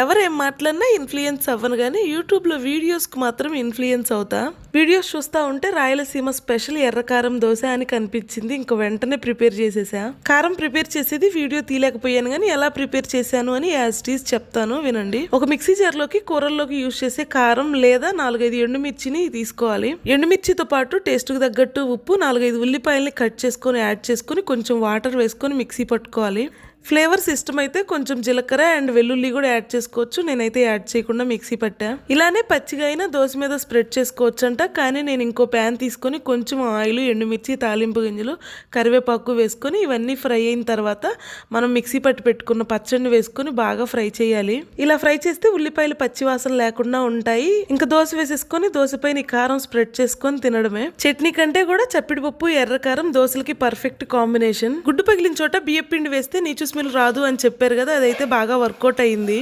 ఎవరేం మాట్లాడినా ఇన్ఫ్లుయెన్స్ అవ్వను కానీ యూట్యూబ్లో వీడియోస్కి మాత్రం ఇన్ఫ్లుయెన్స్ అవుతా. వీడియోస్ చూస్తూ ఉంటే రాయలసీమ స్పెషల్ ఎర్రకారం దోశ అని కనిపించింది. ఇంక వెంటనే ప్రిపేర్ చేసేసా. కారం ప్రిపేర్ చేసేది వీడియో తీయలేకపోయాను కానీ ఎలా ప్రిపేర్ చేశాను అని యాజ్ టీస్ చెప్తాను వినండి. ఒక మిక్సీ జార్లోకి కూరల్లోకి యూజ్ చేసే కారం లేదా నాలుగైదు ఎండుమిర్చిని తీసుకోవాలి. ఎండుమిర్చితో పాటు టేస్ట్కి తగ్గట్టు ఉప్పు నాలుగైదు ఉల్లిపాయల్ని కట్ చేసుకొని యాడ్ చేసుకొని కొంచెం వాటర్ వేసుకొని మిక్సీ పట్టుకోవాలి. ఫ్లేవర్స్ ఇష్టమైతే కొంచెం జీలకర్ర అండ్ వెల్లుల్లి కూడా యాడ్ చేసుకోవచ్చు. నేనైతే యాడ్ చేయకుండా మిక్సీ పట్టా. ఇలానే పచ్చిగా అయినా దోశ మీద స్ప్రెడ్ చేసుకోవచ్చు అంట కానీ నేను ఇంకో ప్యాన్ తీసుకొని కొంచెం ఆయిల్ ఎండుమిర్చి తాలింపు గింజలు కరివేపాకు వేసుకొని ఇవన్నీ ఫ్రై అయిన తర్వాత మనం మిక్సీ పట్టి పెట్టుకున్న పచ్చడిని వేసుకొని బాగా ఫ్రై చేయాలి. ఇలా ఫ్రై చేస్తే ఉల్లిపాయలు పచ్చివాసన లేకుండా ఉంటాయి. ఇంకా దోశ వేసేసుకొని దోశ పైన కారం స్ప్రెడ్ చేసుకొని తినడమే. చట్నీ కంటే కూడా చప్పిడి పప్పు ఎర్ర కారం దోశలకి పర్ఫెక్ట్ కాంబినేషన్. గుడ్డు పగిలిన చోట బియ్య పిండి వేస్తే నీచు స్మెల్ రాదు అని చెప్పారు కదా అదైతే బాగా వర్కౌట్ అయింది.